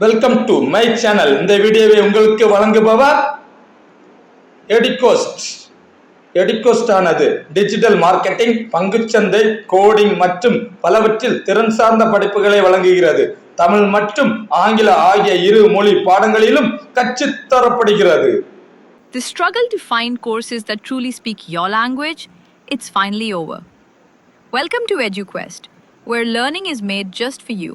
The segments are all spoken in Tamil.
வெல்கம் டு மை சேனல் இந்த வீடியோவை உங்களுக்கு வழங்குபவர் எடிகோஸ்ட் எடிகோஸ்ட் ஆனது டிஜிட்டல் மார்க்கெட்டிங் பங்குச்சந்தை கோடிங் மற்றும் பலவற்றில் திறன் சார்ந்த படிப்புகளை வழங்குகிறது தமிழ் மற்றும் ஆங்கில ஆகிய இரு மொழி பாடங்களிலும் கற்றுத் தரப்படுகிறது The struggle to find courses that truly speak your language, it's finally over. Welcome to EduQuest, where learning is made just for you.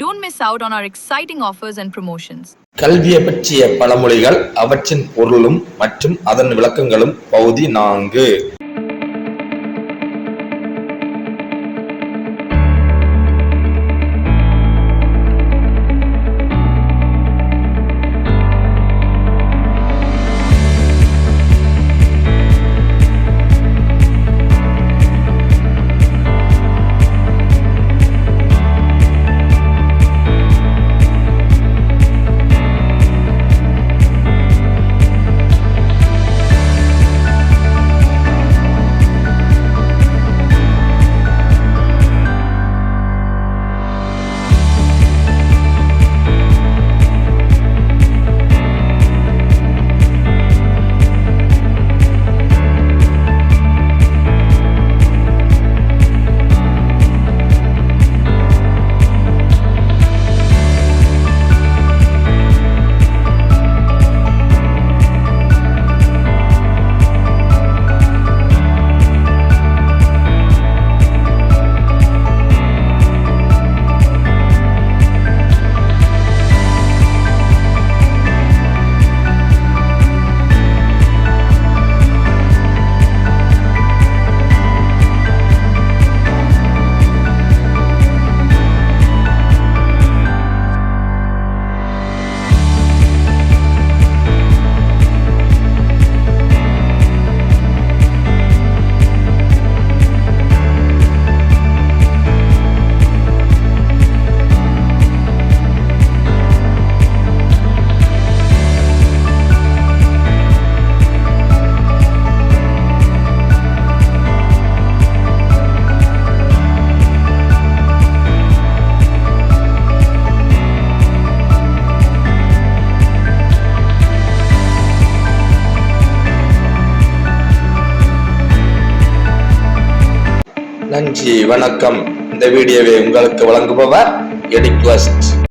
don't miss out on our exciting offers and promotions கல்வியை பற்றிய பழமொழிகள் அவற்றின் பொருளும் மற்றும் அதன் விளக்கங்களும் பகுதி நான்கு. நன்றி வணக்கம். இந்த வீடியோவை உங்களுக்கு வழங்குபவர் எடிக்வஸ்ட்